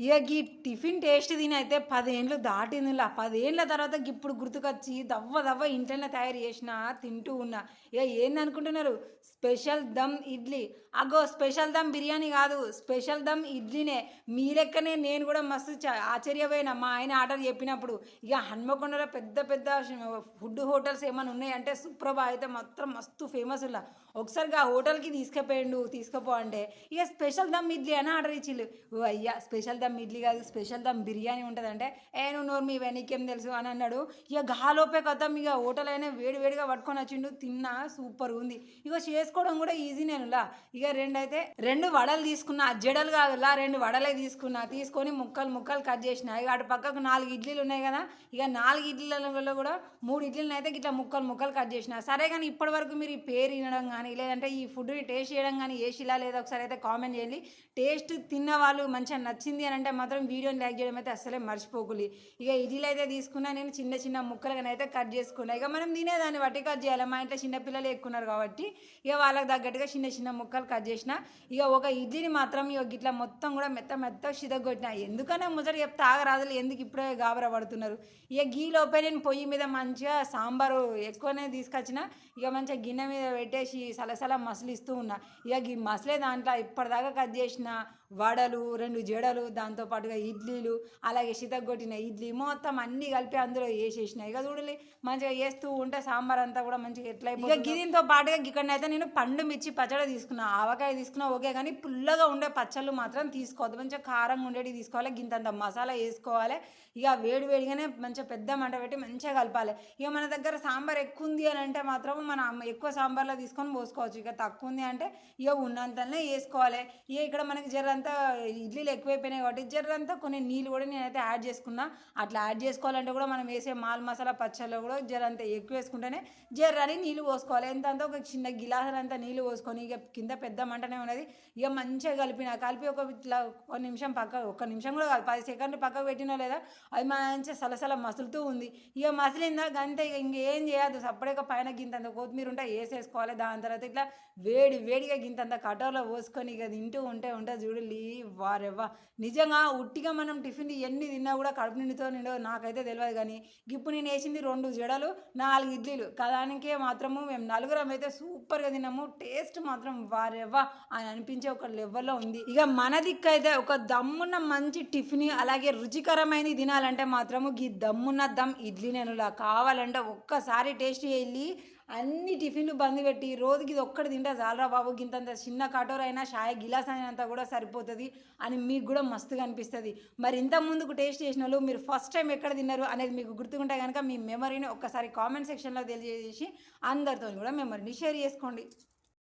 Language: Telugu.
ఇక ఈ టిఫిన్ టేస్ట్ తిని అయితే పదేళ్ళు దాటిందిలా. పదేళ్ళ తర్వాత ఇప్పుడు గుర్తుకొచ్చి దవ్వ దవ్వ ఇంట్లోనే తయారు చేసిన తింటూ ఉన్నా. ఇక ఏందనుకుంటున్నారు స్పెషల్ దమ్ ఇడ్లీ. అగో స్పెషల్ దమ్ బిర్యానీ కాదు. స్పెషల్ దమ్ ఇడ్లీనే. మీ లెక్కనే నేను కూడా మస్తు చ- ఆశ్చర్యపోయినా. మా ఆయన ఆర్డర్ చెప్పినప్పుడు ఇక హన్మకొండలో పెద్ద పెద్ద ఫుడ్ హోటల్స్ ఏమైనా ఉన్నాయంటే సుప్రభ అయితే మాత్రం మస్తు ఫేమస్ ఇలా ఒకసారిగా ఆ హోటల్కి తీసుకుపోయిండు తీసుకుపో అంటే ఇక స్పెషల్ దమ్ ఇడ్లీ అని ఆర్డర్ ఇచ్చిండు ఓ అయ్యా స్పెషల్ దమ్ ఇడ్లీ కాదు స్పెషల్ దమ్ బిర్యానీ ఉంటుందంటే ఏ నువ్వు నోరు మీ నీకేం తెలుసు? అని అన్నాడు. ఇక గాలోపే కదా ఇక హోటల్ అయినా వేడి వేడిగా పట్టుకొని వచ్చిండు తిన్నా సూపర్ ఉంది. ఇక చేసుకోవడం కూడా ఈజీ నేనులా ఇక రెండు అయితే రెండు వడలు తీసుకున్నా జడలు కాదులా రెండు వడలే తీసుకున్నా తీసుకొని ముక్కలు ముక్కలు కట్ చేసిన. ఇక అటు పక్కకు నాలుగు ఇడ్లీలు ఉన్నాయి కదా ఇక నాలుగు ఇడ్లీలలో కూడా మూడు ఇడ్లీలను అయితే ఇట్లా ముక్కలు ముక్కలు కట్ చేసిన. సరే కానీ ఇప్పటి వరకు మీరు ఈ పేరు వినడం కానీ లేదంటే ఈ ఫుడ్ని టేస్ట్ చేయడం కానీ వేసిలా లేదా ఒకసారి అయితే కామెంట్ చేయండి. టేస్ట్ తిన్న వాళ్ళు మంచిగా నచ్చింది అని అంటే మాత్రం వీడియోని లైక్ చేయడం అయితే అస్సలే మర్చిపోకులి. ఇక ఇడ్లీలు అయితే తీసుకున్నా నేను చిన్న చిన్న ముక్కలుగా అయితే కట్ చేసుకున్నా. ఇక మనం తినేదాన్ని బట్టి కట్ చేయాలి. మా ఇంట్లో చిన్నపిల్లలు ఎక్కున్నారు కాబట్టి ఇక వాళ్ళకి తగ్గట్టుగా చిన్న చిన్న ముక్కలు కట్ చేసిన ఇక ఒక ఇడ్లీని మాత్రం ఇక ఇట్లా మొత్తం కూడా మెత్త మెత్త చిదగొట్టిన ఎందుకనే ముచ్చట చెప్తే ఆగరాదులు ఎందుకు ఇప్పుడే గాబరా పడుతున్నారు? ఇక గీ లోపే నేను పొయ్యి మీద మంచిగా సాంబారు ఎక్కువనే తీసుకొచ్చిన ఇక మంచిగా గిన్నె మీద పెట్టేసి సలసల మసలిస్తూ ఉన్నా. ఇక ఈ మసలే దాంట్లో ఇప్పటిదాకా కట్ చేసిన వడలు రెండు జడలు దా పాటుగా ఇడ్లీలు అలాగే చితగొట్టిన ఇడ్లీ మొత్తం అన్నీ కలిపి అందులో వేసేసిన. ఇక చూడలే మంచిగా వేస్తూ ఉంటే సాంబార్ అంతా కూడా మంచిగా ఎట్లా ఇక గిదింతో పాటుగా ఇక్కడనైతే నేను పండు మిర్చి పచ్చడి తీసుకున్నా. ఆవకాయ తీసుకున్నా ఓకే కానీ పుల్లగా ఉండే పచ్చళ్ళు మాత్రం తీసుకోవద్దు. మంచిగా కారంగా ఉండేవి తీసుకోవాలి గింతంత మసాలా వేసుకోవాలి. ఇక వేడి వేడిగానే మంచిగా పెద్ద మంట పెట్టి మంచిగా కలపాలి. ఇక మన దగ్గర సాంబార్ ఎక్కువ ఉంది అని అంటే మాత్రం మన అమ్మ ఎక్కువ సాంబార్లో తీసుకొని పోసుకోవచ్చు. ఇక తక్కువ ఉంది అంటే ఇక ఉన్నంతనే వేసుకోవాలి. ఇక ఇక్కడ మనకి జరంతా ఇడ్లీలు ఎక్కువైపోయినాయి కాబట్టి అంతా కొన్ని నీళ్ళు కూడా నేనైతే యాడ్ చేసుకున్నా. అట్లా యాడ్ చేసుకోవాలంటే కూడా మనం వేసే మాల్ మసాలా పచ్చళ్ళు కూడా జరంత ఎక్కువ వేసుకుంటేనే జర్రని నీళ్ళు పోసుకోవాలి. ఎంత అంతా ఒక చిన్న గిలాసనంత నీళ్ళు పోసుకొని ఇక కింద పెద్ద మంటనే ఉన్నది. ఇక మంచిగా కలిపిన కలిపి ఒక ఇట్లా ఒక నిమిషం పక్క ఒక నిమిషం కూడా కాదు పది సెకండ్లు పక్కకు పెట్టినా లేదా అది మంచిగా సలసల మసులుతూ ఉంది. ఇక మసిలిందా గంతే ఇక ఇంకేం చేయద్దు. సపరేట్గా పైన గింతంత కొత్తిమీర ఉంటే వేసేసుకోవాలి. దాని తర్వాత ఇట్లా వేడి వేడిగా గింతంత కటోర్లో పోసుకొని ఇక తింటూ ఉంటే ఉంటుంది ఉంటే వారెవ్వ. వారెవ్వా నిజంగా ఉట్టిగా మనం టిఫిన్ ఎన్ని తిన్నా కూడా కడుపు నిండుతో నిండో నాకైతే తెలియదు కానీ ఇప్పుడు నేను వేసింది రెండు జడలు నాలుగు ఇడ్లీలు. కదానికే మాత్రము మేము నలుగురం అయితే సూపర్గా తిన్నాము. టేస్ట్ మాత్రం వారెవ్వా అని అనిపించే ఒక లెవెల్లో ఉంది. ఇక మన దిక్కు అయితే ఒక దమ్మున్న మంచి టిఫిన్ అలాగే రుచికరమైనది తినాలంటే మాత్రము ఈ దమ్మున్న దమ్ ఇడ్లీ నేనులా కావాలంటే ఒక్కసారి టేస్ట్ వెళ్ళి అన్ని టిఫిన్లు బంద్ పెట్టి రోజుకి ఇది ఒక్కటి తింటే చాలరా బాబు గింతంత చిన్న కటోర అయినా షాయ గిలాస్ అయినంత కూడా సరిపోతుంది అని మీకు కూడా మస్తుగా అనిపిస్తుంది. మరి ఇంత ముందుకు టేస్ట్ చేసిన వాళ్ళు మీరు ఫస్ట్ టైం ఎక్కడ తిన్నారు అనేది మీకు గుర్తుకుంటే కనుక మీ మెమరీని ఒక్కసారి కామెంట్ సెక్షన్లో తెలియజేసి అందరితో కూడా మెమరీని షేర్ చేసుకోండి.